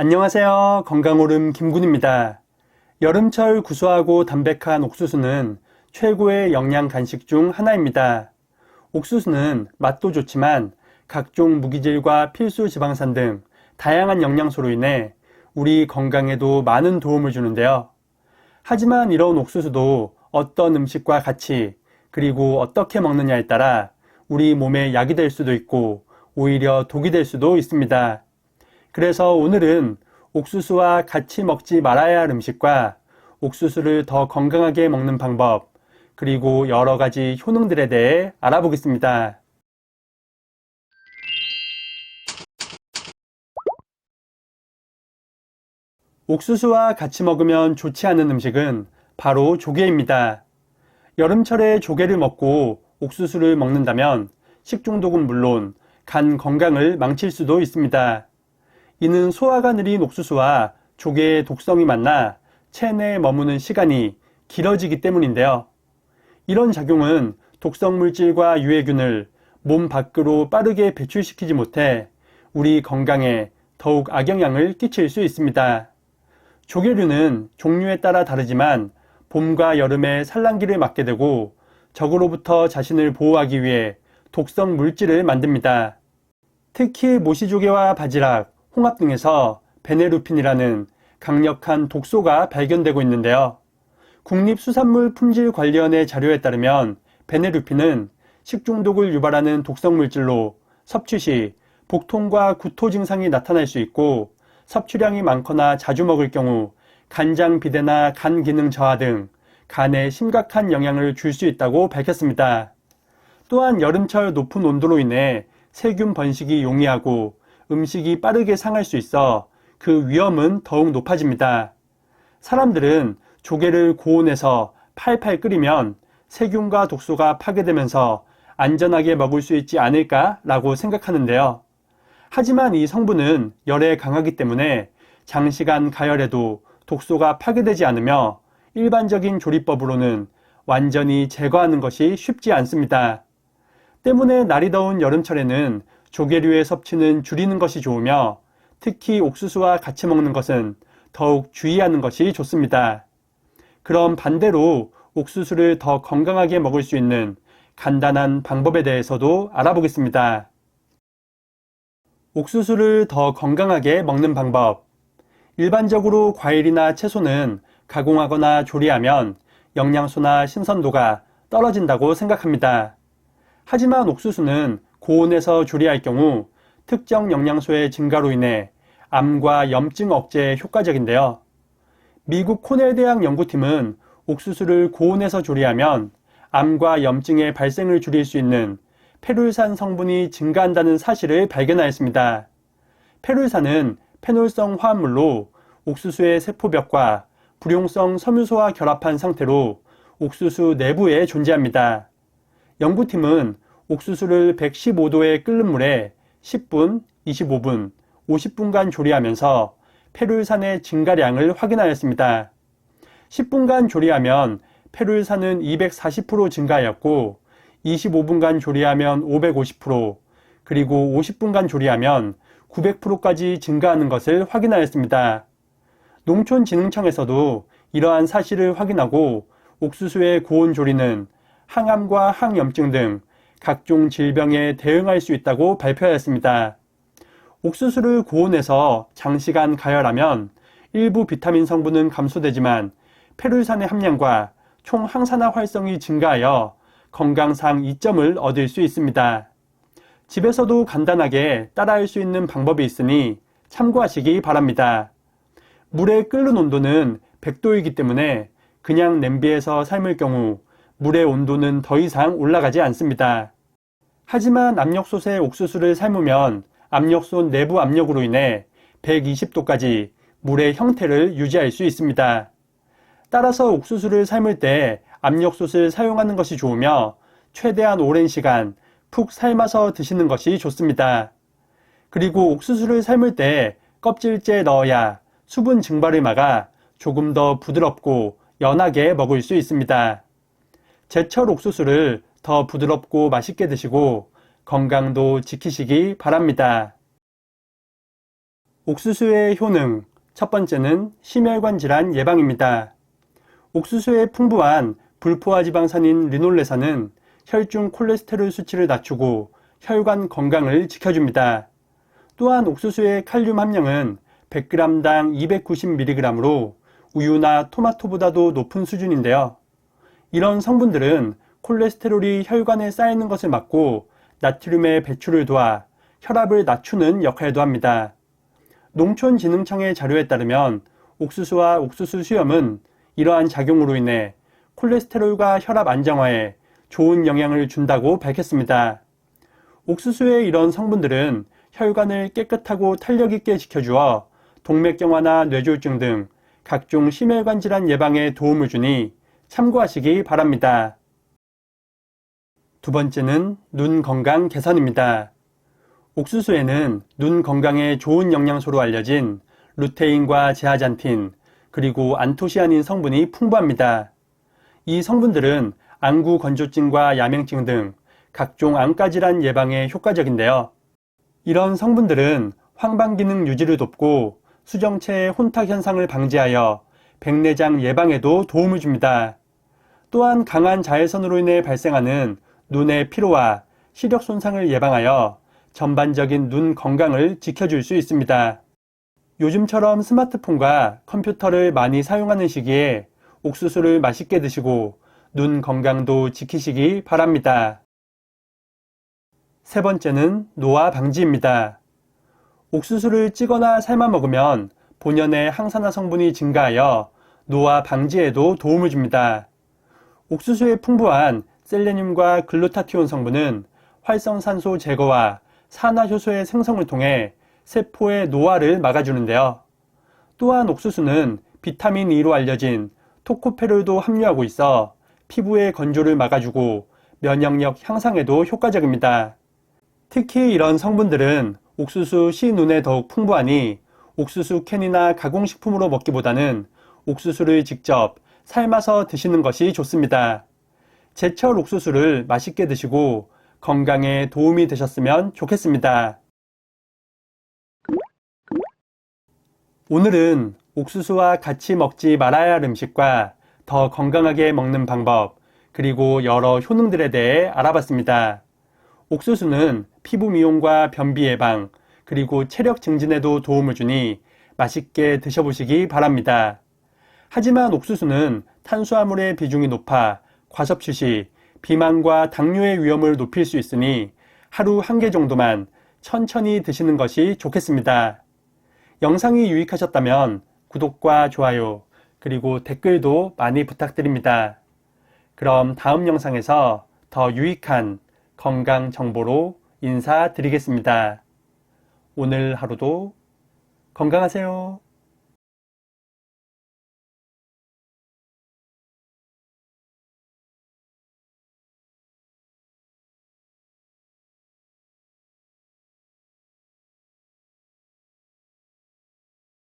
안녕하세요. 건강오름 김군입니다. 여름철 구수하고 담백한 옥수수는 최고의 영양 간식 중 하나입니다. 옥수수는 맛도 좋지만 각종 무기질과 필수 지방산 등 다양한 영양소로 인해 우리 건강에도 많은 도움을 주는데요. 하지만 이런 옥수수도 어떤 음식과 같이 그리고 어떻게 먹느냐에 따라 우리 몸에 약이 될 수도 있고 오히려 독이 될 수도 있습니다. 그래서 오늘은 옥수수와 같이 먹지 말아야 할 음식과 옥수수를 더 건강하게 먹는 방법, 그리고 여러 가지 효능들에 대해 알아보겠습니다. 옥수수와 같이 먹으면 좋지 않은 음식은 바로 조개입니다. 여름철에 조개를 먹고 옥수수를 먹는다면 식중독은 물론 간 건강을 망칠 수도 있습니다. 이는 소화가 느린 옥수수와 조개의 독성이 만나 체내에 머무는 시간이 길어지기 때문인데요. 이런 작용은 독성 물질과 유해균을 몸 밖으로 빠르게 배출시키지 못해 우리 건강에 더욱 악영향을 끼칠 수 있습니다. 조개류는 종류에 따라 다르지만 봄과 여름에 산란기를 맞게 되고 적으로부터 자신을 보호하기 위해 독성 물질을 만듭니다. 특히 모시조개와 바지락, 홍합 등에서 베네루핀이라는 강력한 독소가 발견되고 있는데요. 국립수산물 품질 관리원의 자료에 따르면 베네루핀은 식중독을 유발하는 독성 물질로 섭취 시 복통과 구토 증상이 나타날 수 있고 섭취량이 많거나 자주 먹을 경우 간장 비대나 간 기능 저하 등 간에 심각한 영향을 줄 수 있다고 밝혔습니다. 또한 여름철 높은 온도로 인해 세균 번식이 용이하고 음식이 빠르게 상할 수 있어 그 위험은 더욱 높아집니다. 사람들은 조개를 고온에서 팔팔 끓이면 세균과 독소가 파괴되면서 안전하게 먹을 수 있지 않을까라고 생각하는데요. 하지만 이 성분은 열에 강하기 때문에 장시간 가열해도 독소가 파괴되지 않으며 일반적인 조리법으로는 완전히 제거하는 것이 쉽지 않습니다. 때문에 날이 더운 여름철에는 조개류의 섭취는 줄이는 것이 좋으며 특히 옥수수와 같이 먹는 것은 더욱 주의하는 것이 좋습니다. 그럼 반대로 옥수수를 더 건강하게 먹을 수 있는 간단한 방법에 대해서도 알아보겠습니다. 옥수수를 더 건강하게 먹는 방법. 일반적으로 과일이나 채소는 가공하거나 조리하면 영양소나 신선도가 떨어진다고 생각합니다. 하지만 옥수수는 고온에서 조리할 경우 특정 영양소의 증가로 인해 암과 염증 억제에 효과적인데요. 미국 코넬 대학 연구팀은 옥수수를 고온에서 조리하면 암과 염증의 발생을 줄일 수 있는 페룰산 성분이 증가한다는 사실을 발견하였습니다. 페룰산은 페놀성 화합물로 옥수수의 세포벽과 불용성 섬유소와 결합한 상태로 옥수수 내부에 존재합니다. 연구팀은 옥수수를 115도의 끓는 물에 10분, 25분, 50분간 조리하면서 페룰산의 증가량을 확인하였습니다. 10분간 조리하면 페룰산은 240% 증가하였고 25분간 조리하면 550%, 그리고 50분간 조리하면 900%까지 증가하는 것을 확인하였습니다. 농촌진흥청에서도 이러한 사실을 확인하고 옥수수의 고온 조리는 항암과 항염증 등 각종 질병에 대응할 수 있다고 발표하였습니다. 옥수수를 고온에서 장시간 가열하면 일부 비타민 성분은 감소되지만 페룰산의 함량과 총 항산화 활성이 증가하여 건강상 이점을 얻을 수 있습니다. 집에서도 간단하게 따라할 수 있는 방법이 있으니 참고하시기 바랍니다. 물의 끓는 온도는 100도이기 때문에 그냥 냄비에서 삶을 경우 물의 온도는 더 이상 올라가지 않습니다. 하지만 압력솥에 옥수수를 삶으면 압력솥 내부 압력으로 인해 120도까지 물의 형태를 유지할 수 있습니다. 따라서 옥수수를 삶을 때 압력솥을 사용하는 것이 좋으며 최대한 오랜 시간 푹 삶아서 드시는 것이 좋습니다. 그리고 옥수수를 삶을 때 껍질째 넣어야 수분 증발을 막아 조금 더 부드럽고 연하게 먹을 수 있습니다. 제철 옥수수를 더 부드럽고 맛있게 드시고 건강도 지키시기 바랍니다. 옥수수의 효능. 첫 번째는 심혈관 질환 예방입니다. 옥수수의 풍부한 불포화 지방산인 리놀레산은 혈중 콜레스테롤 수치를 낮추고 혈관 건강을 지켜줍니다. 또한 옥수수의 칼륨 함량은 100g당 290mg으로 우유나 토마토보다도 높은 수준인데요. 이런 성분들은 콜레스테롤이 혈관에 쌓이는 것을 막고 나트륨의 배출을 도와 혈압을 낮추는 역할도 합니다. 농촌진흥청의 자료에 따르면 옥수수와 옥수수 수염은 이러한 작용으로 인해 콜레스테롤과 혈압 안정화에 좋은 영향을 준다고 밝혔습니다. 옥수수의 이런 성분들은 혈관을 깨끗하고 탄력 있게 지켜주어 동맥경화나 뇌졸중 등 각종 심혈관 질환 예방에 도움을 주니 참고하시기 바랍니다. 두 번째는 눈 건강 개선입니다. 옥수수에는 눈 건강에 좋은 영양소로 알려진 루테인과 제아잔틴, 그리고 안토시아닌 성분이 풍부합니다. 이 성분들은 안구 건조증과 야맹증 등 각종 안과 질환 예방에 효과적인데요. 이런 성분들은 황방 기능 유지를 돕고 수정체의 혼탁 현상을 방지하여 백내장 예방에도 도움을 줍니다. 또한 강한 자외선으로 인해 발생하는 눈의 피로와 시력 손상을 예방하여 전반적인 눈 건강을 지켜줄 수 있습니다. 요즘처럼 스마트폰과 컴퓨터를 많이 사용하는 시기에 옥수수를 맛있게 드시고 눈 건강도 지키시기 바랍니다. 세 번째는 노화 방지입니다. 옥수수를 찌거나 삶아 먹으면 본연의 항산화 성분이 증가하여 노화 방지에도 도움을 줍니다. 옥수수의 풍부한 셀레늄과 글루타티온 성분은 활성산소 제거와 산화효소의 생성을 통해 세포의 노화를 막아주는데요. 또한 옥수수는 비타민 E로 알려진 토코페롤도 함유하고 있어 피부의 건조를 막아주고 면역력 향상에도 효과적입니다. 특히 이런 성분들은 옥수수 씨눈에 더욱 풍부하니 옥수수 캔이나 가공식품으로 먹기보다는 옥수수를 직접 삶아서 드시는 것이 좋습니다. 제철 옥수수를 맛있게 드시고 건강에 도움이 되셨으면 좋겠습니다. 오늘은 옥수수와 같이 먹지 말아야 할 음식과 더 건강하게 먹는 방법, 그리고 여러 효능들에 대해 알아봤습니다. 옥수수는 피부 미용과 변비 예방, 그리고 체력 증진에도 도움을 주니 맛있게 드셔보시기 바랍니다. 하지만 옥수수는 탄수화물의 비중이 높아 과섭취 시 비만과 당뇨의 위험을 높일 수 있으니 하루 한 개 정도만 천천히 드시는 것이 좋겠습니다. 영상이 유익하셨다면 구독과 좋아요, 그리고 댓글도 많이 부탁드립니다. 그럼 다음 영상에서 더 유익한 건강 정보로 인사드리겠습니다. 오늘 하루도 건강하세요.